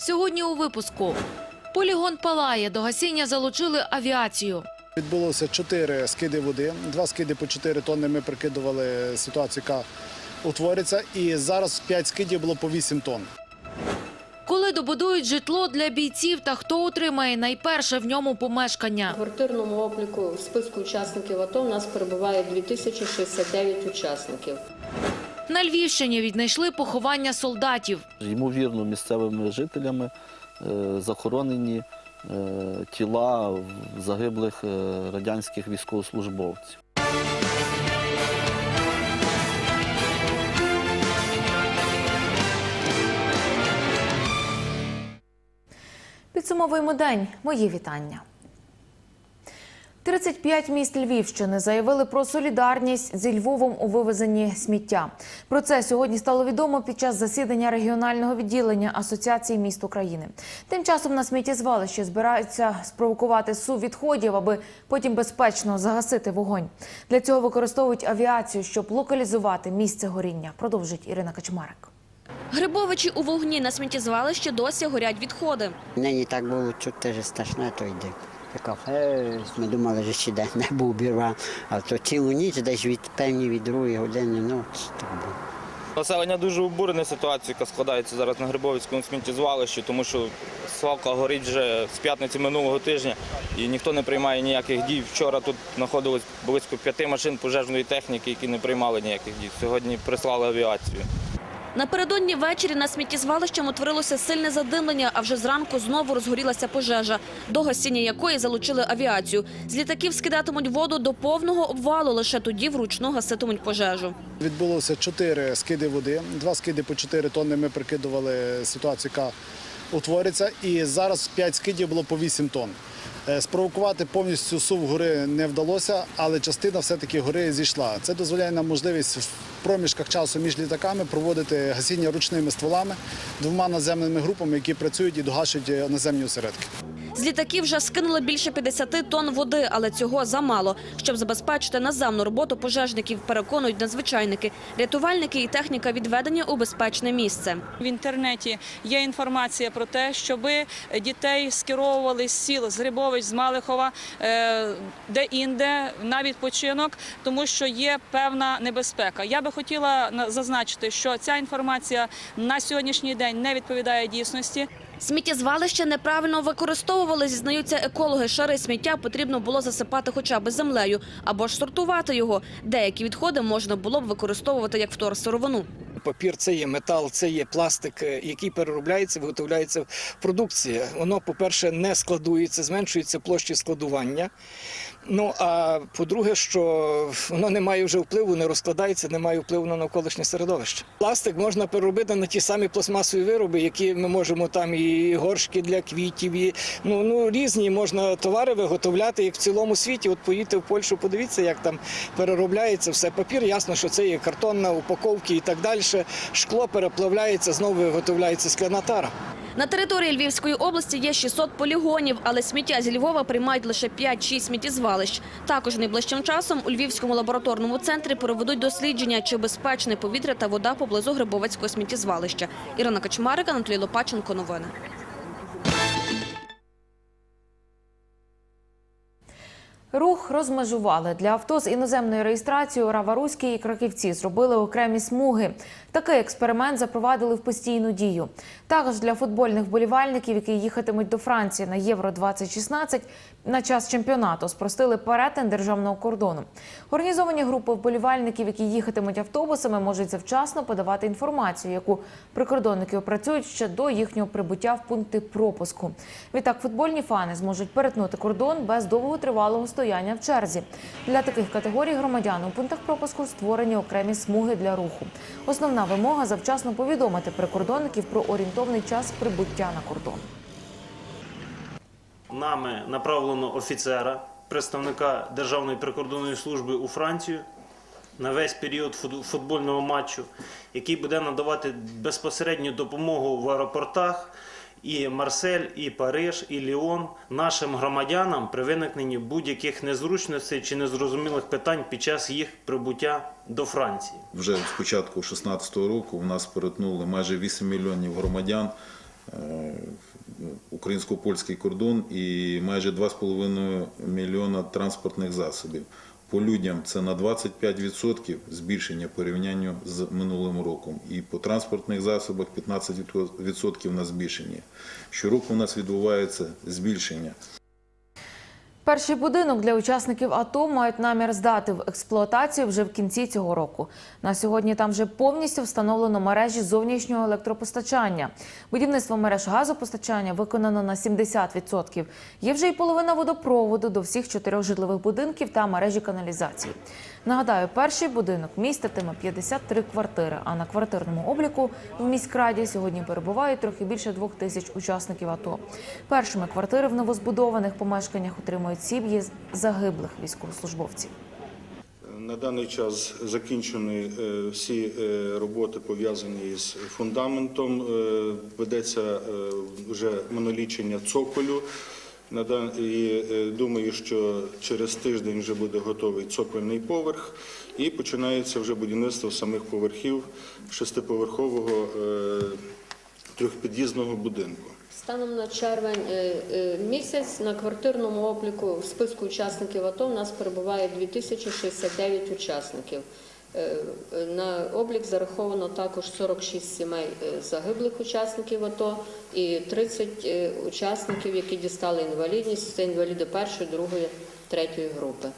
Сьогодні у випуску. Полігон палає, до гасіння залучили авіацію. Відбулося чотири скиди води. Два скиди по 4 тонни. Ми прикидували ситуацію, яка утвориться. І зараз 5 скидів було по 8 тонн. Коли добудують житло для бійців та хто отримає найперше в ньому помешкання. В квартирному обліку в списку учасників АТО у нас перебуває 2069 учасників. На Львівщині віднайшли поховання солдатів. Ймовірно, місцевими жителями е, захоронені е, тіла загиблих е, радянських військовослужбовців. Підсумовуємо день. Мої вітання. 35 міст Львівщини заявили про солідарність зі Львовом у вивезенні сміття. Про це сьогодні стало відомо під час засідання регіонального відділення Асоціації міст України. Тим часом на сміттєзвалище збираються спровокувати сув відходів, аби потім безпечно загасити вогонь. Для цього використовують авіацію, щоб локалізувати місце горіння. Продовжить Ірина Качмарик. Грибовичі у вогні на сміттєзвалищі досі горять відходи. Нині так було чути, що страшне, то йде. Така фест, ми думали, що ще десь небо обірвав, а то цілу ніч десь від певні від другої години ночі. Так було. Населення дуже обурене ситуацією, яка складається зараз на Грибовицькому сміттєзвалищі, тому що свалка горить вже з п'ятниці минулого тижня і ніхто не приймає ніяких дій. Вчора тут знаходилось близько п'яти машин пожежної техніки, які не приймали ніяких дій. Сьогодні прислали авіацію. Напередодні ввечері на сміттєзвалищем утворилося сильне задимлення, а вже зранку знову розгорілася пожежа, до гасіння якої залучили авіацію. З літаків скидатимуть воду до повного обвалу, лише тоді вручну гаситимуть пожежу. Відбулося чотири скиди води. Два скиди по 4 тонни. Ми прикидували ситуацію, яка утвориться. І зараз 5 скидів було по 8 тонн. Е, Спровокувати повністю сув гори не вдалося, але частина все-таки гори зійшла. Це дозволяє нам можливість в проміжках часу між літаками проводити гасіння ручними стволами двома наземними групами, які працюють і догашують е, наземні осередки. З літаків вже скинули більше 50 тонн води, але цього замало. Щоб забезпечити наземну роботу пожежників, переконують надзвичайники. Рятувальники і техніка відведені у безпечне місце. В інтернеті є інформація про те, щоб дітей скеровували з сіл з Грибович, з Малихова, е, де-інде на відпочинок, тому що є певна небезпека. Я би хотіла на- зазначити, що ця інформація на сьогоднішній день не відповідає дійсності. Сміттєзвалище неправильно використовували, зізнаються екологи. Шари сміття потрібно було засипати хоча б землею або ж сортувати його. Деякі відходи можна було б використовувати як вторсировину. Папір це є метал, це є пластик, е, який переробляється, виготовляється в продукції. Воно, по-перше, не складується, зменшується площі складування. Ну а по-друге, що воно не має вже впливу, не розкладається, не має впливу на навколишнє середовище. Пластик можна переробити на ті самі пластмасові вироби, які ми можемо там і горшки для квітів, і ну, ну різні можна товари виготовляти як в цілому світі. От поїдьте в Польщу, подивіться, як там переробляється все. Папір, ясно, що це є картонна упаковки і так далі. Шкло переплавляється, знову виготовляється скляна тара. На території Львівської області є 600 полігонів, але сміття зі Львова приймають лише 5-6 сміттєзвалищ. Також найближчим часом у Львівському лабораторному центрі проведуть дослідження, чи безпечне повітря та вода поблизу Грибовецького сміттєзвалища. Ірина Качмарик, Анатолій Лопаченко. Новини. Рух розмежували для авто з іноземною реєстрацією Раваруській і Краківці зробили окремі смуги. Такий експеримент запровадили в постійну дію. Також для футбольних вболівальників, які їхатимуть до Франції на Євро 2016 на час чемпіонату, спростили перетин державного кордону. Організовані групи вболівальників, які їхатимуть автобусами, можуть завчасно подавати інформацію, яку прикордонники опрацюють ще до їхнього прибуття в пункти пропуску. Відтак футбольні фани зможуть перетнути кордон без довготривалого стояння в черзі. Для таких категорій громадян у пунктах пропуску створені окремі смуги для руху. Основна вимога завчасно повідомити прикордонників про орієнтовний час прибуття на кордон. Нами направлено офіцера, представника Державної прикордонної служби у Францію на весь період футбольного матчу, який буде надавати безпосередню допомогу в аеропортах і Марсель, і Париж, і Ліон нашим громадянам при виникненні будь-яких незручностей чи незрозумілих питань під час їх прибуття до Франції. Вже з початку 2016 року у нас перетнули майже 8 мільйонів громадян е, українсько-польський кордон і майже 2,5 мільйона транспортних засобів. По людям це на 25% збільшення порівняння з минулим роком. І по транспортних засобах 15% на збільшення. Щороку у нас відбувається збільшення. Перший будинок для учасників АТО мають намір здати в експлуатацію вже в кінці цього року. На сьогодні там вже повністю встановлено мережі зовнішнього електропостачання. Будівництво мереж газопостачання виконано на 70%. Є вже й половина водопроводу до всіх чотирьох житлових будинків та мережі каналізації. Нагадаю, перший будинок міститиме 53 квартири, а на квартирному обліку в міськраді сьогодні перебувають трохи більше двох тисяч учасників АТО. Першими квартири в новозбудованих помешканнях отримують сім'ї загиблих військовослужбовців. На даний час закінчені е, всі е, роботи пов'язані з фундаментом. Е, Ведеться вже монолічення цоколю. І е, думаю, що через тиждень вже буде готовий цокольний поверх, і починається вже будівництво самих поверхів шестиповерхового е, трьохпід'їзного будинку. Станом на червень е, місяць на квартирному обліку в списку учасників АТО у нас перебуває 2069 учасників. Е, На облік зараховано також 46 сімей е, загиблих учасників АТО і 30 е, учасників, які дістали інвалідність. Це інваліди першої, другої, третьої групи.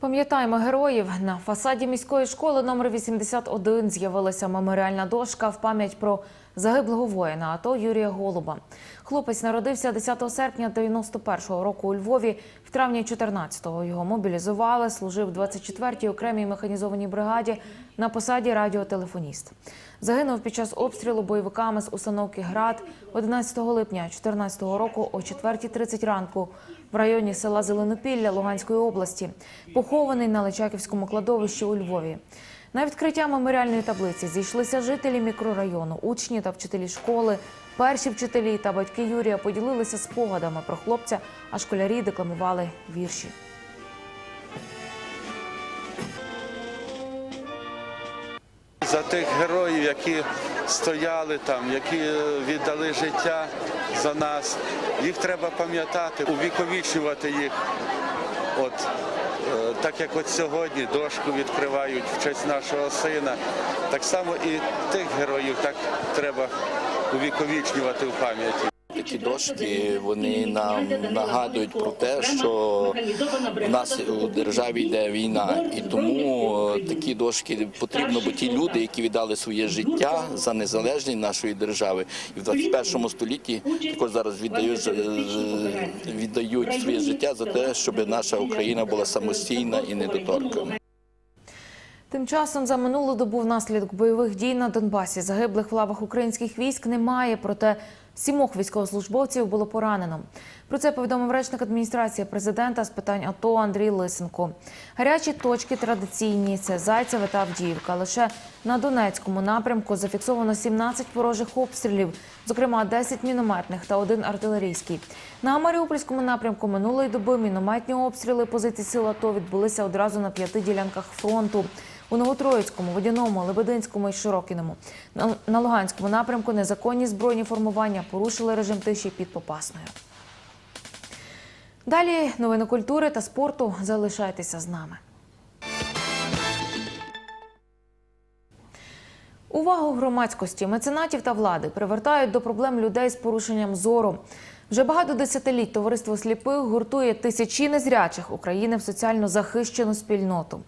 Пам'ятаємо героїв. На фасаді міської школи номер 81 з'явилася меморіальна дошка в пам'ять про загиблого воїна АТО Юрія Голуба. Хлопець народився 10 серпня 91-го року у Львові. В травні 14-го його мобілізували, служив в 24-й окремій механізованій бригаді на посаді радіотелефоніст. Загинув під час обстрілу бойовиками з установки «Град» 11 липня 2014 року о 4.30 ранку в районі села Зеленопілля Луганської області, похований на Личаківському кладовищі у Львові. На відкриття меморіальної таблиці зійшлися жителі мікрорайону, учні та вчителі школи. Перші вчителі та батьки Юрія поділилися спогадами про хлопця, а школярі декламували вірші. За тих героїв, які стояли там, які е, віддали життя за нас. Їх треба пам'ятати, увіковічувати їх. От е, так як от сьогодні дошку відкривають в честь нашого сина, так само і тих героїв так треба увіковічнювати в пам'яті. Такі дошки вони нам нагадують про те, що в нас у державі йде війна, і тому е, такі дошки потрібно, бо ті люди, які віддали своє життя за незалежність нашої держави, і в 21 столітті також зараз віддають е, віддають своє життя за те, щоб наша Україна була самостійна і недоторкана. Тим часом за минулу добу внаслідок бойових дій на Донбасі загиблих в лавах українських військ немає, проте сімох військовослужбовців було поранено. Про це повідомив речник адміністрації президента з питань АТО Андрій Лисенко. Гарячі точки традиційні це Зайцеве та Авдіївка. Лише на Донецькому напрямку зафіксовано 17 ворожих обстрілів, зокрема 10 мінометних та один артилерійський. На Маріупольському напрямку минулої доби мінометні обстріли позицій сил АТО відбулися одразу на п'яти ділянках фронту. У Новотроїцькому, Водяному, Лебединському і Широкіному. На- Луганському напрямку незаконні збройні формування порушили режим тиші під Попасною. Далі новини культури та спорту. Залишайтеся з нами. Увагу громадськості, меценатів та влади привертають до проблем людей з порушенням зору. Вже багато десятиліть товариство сліпих гуртує тисячі незрячих України в соціально захищену спільноту.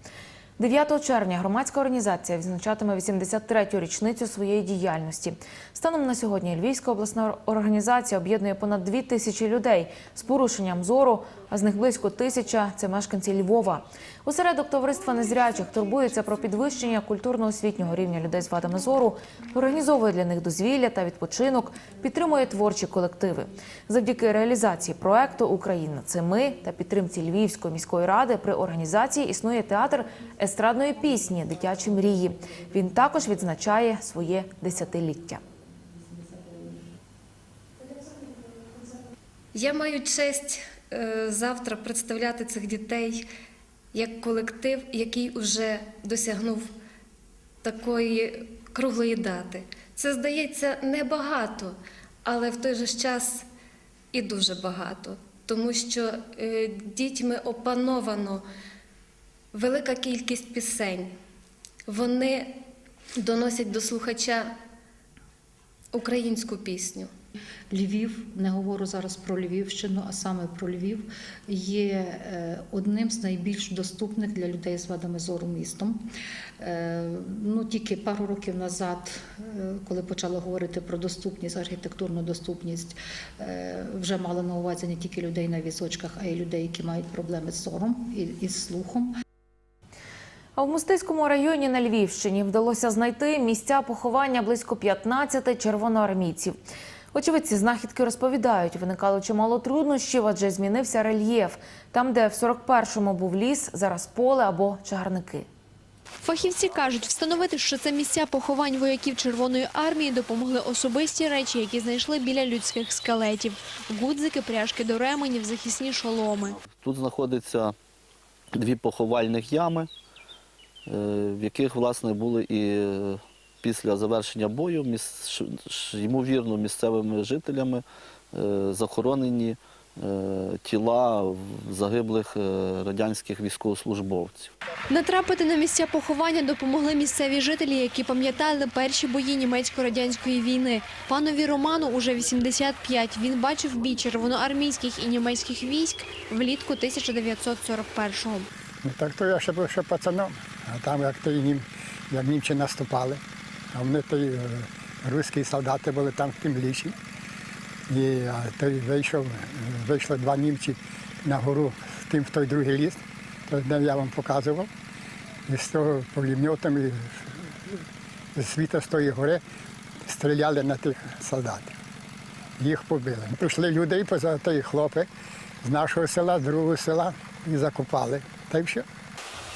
9 червня громадська організація відзначатиме 83-ю річницю своєї діяльності. Станом на сьогодні Львівська обласна організація об'єднує понад 2 тисячі людей з порушенням зору, а з них близько тисяча це мешканці Львова. Осередок товариства незрячих турбується про підвищення культурно-освітнього рівня людей з вадами зору, організовує для них дозвілля та відпочинок, підтримує творчі колективи. Завдяки реалізації проекту Україна це ми та підтримці Львівської міської ради при організації існує театр естрадної пісні Дитячі мрії. Він також відзначає своє десятиліття. Я маю честь е, завтра представляти цих дітей як колектив, який вже досягнув такої круглої дати. Це здається небагато, але в той же час і дуже багато, тому що е, дітьми опановано велика кількість пісень. Вони доносять до слухача українську пісню. Львів, не говорю зараз про Львівщину, а саме про Львів, є е, одним з найбільш доступних для людей з вадами зору містом. Е, Ну, тільки пару років назад, е, коли почали говорити про доступність, архітектурну доступність, вже мали на увазі не тільки людей на візочках, а й людей, які мають проблеми з зором і, з слухом. А в Мостиському районі на Львівщині вдалося знайти місця поховання близько 15 червоноармійців. Очевидці знахідки розповідають, виникало чимало труднощів, адже змінився рельєф. Там, де в 41-му був ліс, зараз поле або чагарники. Фахівці кажуть, встановити, що це місця поховань вояків Червоної армії, допомогли особисті речі, які знайшли біля людських скелетів: гудзики, пряжки до ременів, захисні шоломи. Тут знаходяться дві поховальних ями, е, в яких власне були і е, після завершення бою, міс- ймовірно, місцевими жителями е, захоронені е, тіла загиблих е, радянських військовослужбовців. Натрапити на місця поховання допомогли місцеві жителі, які пам'ятали перші бої німецько-радянської війни. Панові Роману уже 85. Він бачив бій червоноармійських і німецьких військ влітку 1941-го. Ну так то я ще був ще пацаном, а там як то і нім, як німці наступали, а вони то е, солдати були там в тім лісі. І а, той вийшов, е, вийшло два німці на гору в тим в той другий ліс, то я вам показував. І з того пулеметом і світа з тої гори стріляли на тих солдатів. Їх побили. Прийшли люди і поза той хлопець з нашого села, з другого села і закопали. Та й все.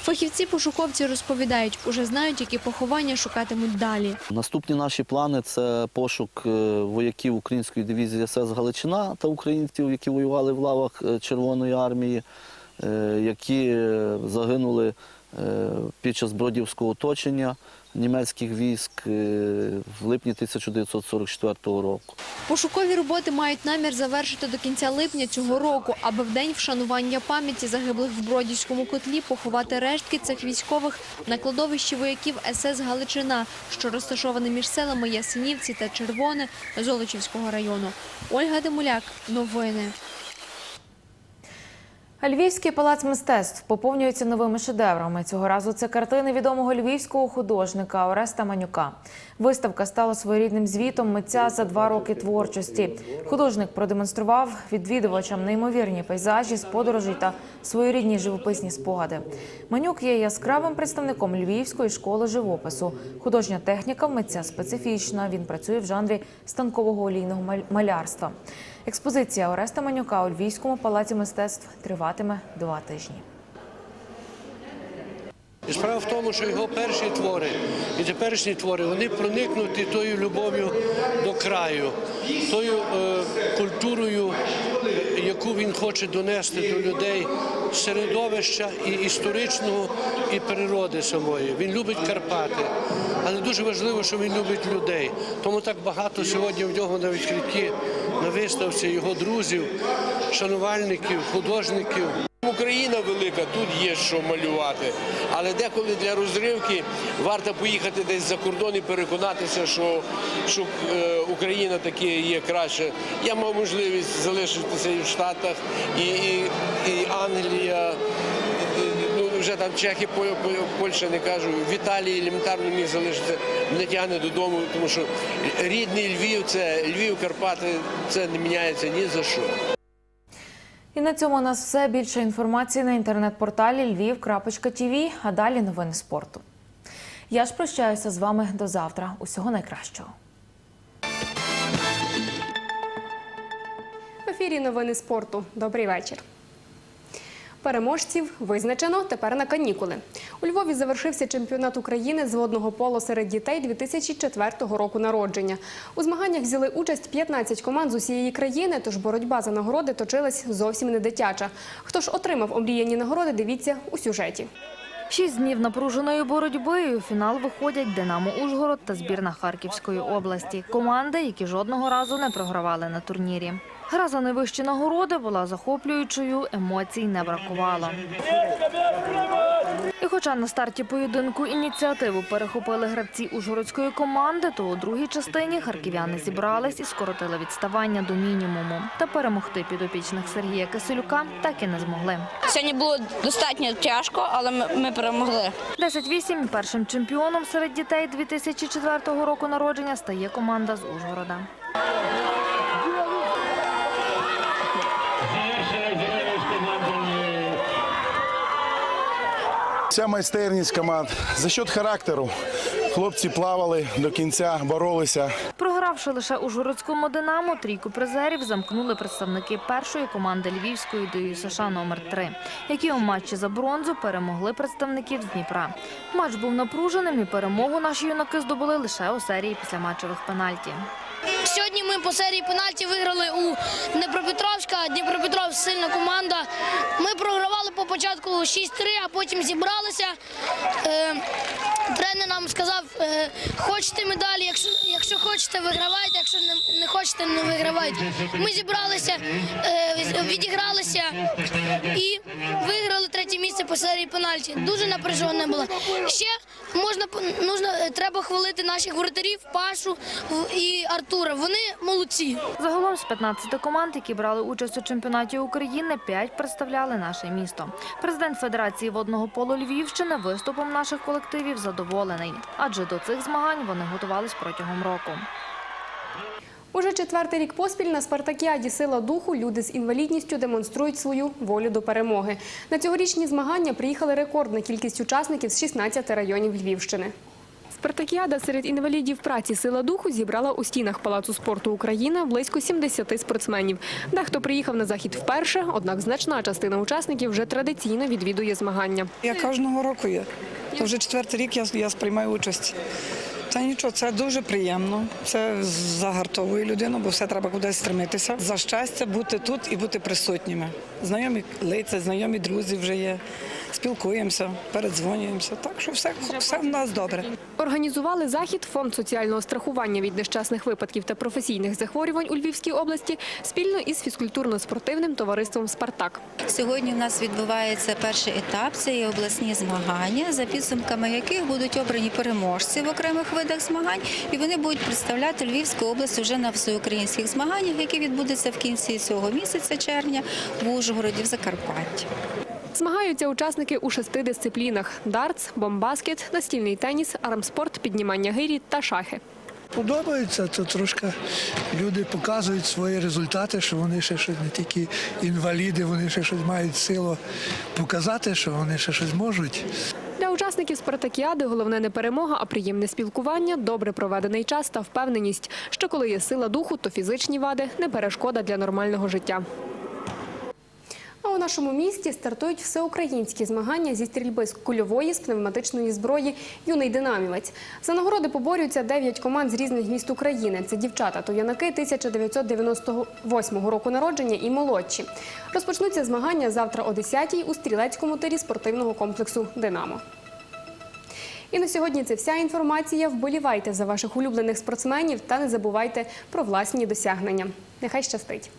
Фахівці-пошуковці розповідають, уже знають, які поховання шукатимуть далі. Наступні наші плани це пошук е, вояків української дивізії СС Галичина та українців, які воювали в лавах е, Червоної армії, е, які загинули під час бродівського оточення німецьких військ е, в липні 1944 року. Пошукові роботи мають намір завершити до кінця липня цього року, аби в день вшанування пам'яті загиблих в Бродівському котлі поховати рештки цих військових на кладовищі вояків СС Галичина, що розташоване між селами Ясенівці та Червоне Золочівського району. Ольга Демуляк, новини. Львівський палац мистецтв поповнюється новими шедеврами. Цього разу це картини відомого львівського художника Ореста Манюка. Виставка стала своєрідним звітом митця за два роки творчості. Художник продемонстрував відвідувачам неймовірні пейзажі з подорожей та своєрідні живописні спогади. Манюк є яскравим представником львівської школи живопису. Художня техніка митця специфічна. Він працює в жанрі станкового олійного малярства. Експозиція Ореста Манюка у Львівському палаці мистецтв триватиме два тижні. Справа в тому, що його перші твори і теперішні твори вони проникнуті тою любов'ю до краю, тою е, культурою, яку він хоче донести до людей, середовища і історичного, і природи самої. Він любить Карпати, але дуже важливо, що він любить людей. Тому так багато сьогодні в нього на відкритті на виставці його друзів, шанувальників, художників. Україна велика, тут є що малювати. Але деколи для розривки варто поїхати десь за кордон і переконатися, що, що е, Україна таки є краще. Я мав можливість залишитися і в Штатах, і, і, і Англія. Ну, вже там Чехи, По- По- Польща не кажу. В Італії елементарно міг залишитися, не тягне додому, тому що рідний Львів, це Львів, Карпати, це не міняється ні за що. І на цьому у нас все. Більше інформації на інтернет-порталі Львів.тв, а далі новини спорту. Я ж прощаюся з вами до завтра. Усього найкращого. В ефірі новини спорту. Добрий вечір. Переможців визначено тепер на канікули. У Львові завершився чемпіонат України з водного поло серед дітей 2004 року народження. У змаганнях взяли участь 15 команд з усієї країни, тож боротьба за нагороди точилась зовсім не дитяча. Хто ж отримав омріяні нагороди, дивіться у сюжеті. Шість днів напруженої боротьби у фінал виходять Динамо Ужгород та збірна Харківської області. Команди, які жодного разу не програвали на турнірі. Гра за найвищі нагороди була захоплюючою, емоцій не бракувало. І хоча на старті поєдинку ініціативу перехопили гравці ужгородської команди, то у другій частині харків'яни зібрались і скоротили відставання до мінімуму. Та перемогти підопічних Сергія Киселюка так і не змогли. Сьогодні було достатньо тяжко, але ми, ми перемогли. 10-8 першим чемпіоном серед дітей 2004 року народження стає команда з Ужгорода. Вся майстерність команд за счет характеру. Хлопці плавали до кінця, боролися. Програвши лише Ужгородському «Динамо», трійку призерів замкнули представники першої команди Львівської ДЮСШ номер 3 які у матчі за бронзу перемогли представників з Дніпра. Матч був напруженим і перемогу наші юнаки здобули лише у серії післяматчевих пенальті. Сьогодні ми по серії пенальті виграли у Дніпропетровська. Дніпропетровськ сильна команда. Ми програвали по початку 6-3, а потім зібралися. Е, тренер нам сказав, е, хочете медалі, якщо, якщо хочете, вигравайте, якщо не, не хочете, не вигравайте. Ми зібралися, е, відігралися і виграли третє місце по серії пенальті. Дуже напряжена була. Ще можна нужно, треба хвалити наших воротарів Пашу і Артура. Вони молодці. Загалом з 15 команд, які брали участь у чемпіонаті України, 5 представляли наше місто. Президент Федерації водного полу Львівщини виступом наших колективів задоволений, адже до цих змагань вони готувались протягом року. Уже четвертий рік поспіль на спартакіаді Сила духу люди з інвалідністю демонструють свою волю до перемоги. На цьогорічні змагання приїхали рекордна кількість учасників з 16 районів Львівщини. Спартакіада серед інвалідів праці Сила духу зібрала у стінах Палацу спорту Україна близько 70 спортсменів. Дехто приїхав на захід вперше, однак значна частина учасників вже традиційно відвідує змагання. Я кожного року є. Вже четвертий рік я, я сприймаю участь. Та нічого, це дуже приємно. Це загартовує людину, бо все треба кудись стремитися. За щастя бути тут і бути присутніми. Знайомі лиця, знайомі друзі вже є. Спілкуємося, передзвонюємося. Так що все, все в нас добре. Організували захід Фонд соціального страхування від нещасних випадків та професійних захворювань у Львівській області спільно із фізкультурно-спортивним товариством Спартак. Сьогодні в нас відбувається перший етап. Це є обласні змагання, за підсумками яких будуть обрані переможці в окремих видах змагань, і вони будуть представляти Львівську область вже на всеукраїнських змаганнях, які відбудуться в кінці цього місяця червня в Ужгороді, в Закарпатті. Змагаються учасники у шести дисциплінах: дартс, бомбаскет, настільний теніс, армспорт, піднімання гирі та шахи. Подобається, то трошки люди показують свої результати, що вони ще щось не тільки інваліди, вони ще щось мають силу показати, що вони ще щось можуть. Для учасників спартакіади головне не перемога, а приємне спілкування, добре проведений час та впевненість, що коли є сила духу, то фізичні вади не перешкода для нормального життя. А у нашому місті стартують всеукраїнські змагання зі стрільби з кульової з пневматичної зброї Юний динамівець. За нагороди поборюються 9 команд з різних міст України. Це дівчата та юнаки 1998 року народження і молодші. Розпочнуться змагання завтра о 10-й у стрілецькому тирі спортивного комплексу Динамо. І на сьогодні це вся інформація. Вболівайте за ваших улюблених спортсменів та не забувайте про власні досягнення. Нехай щастить!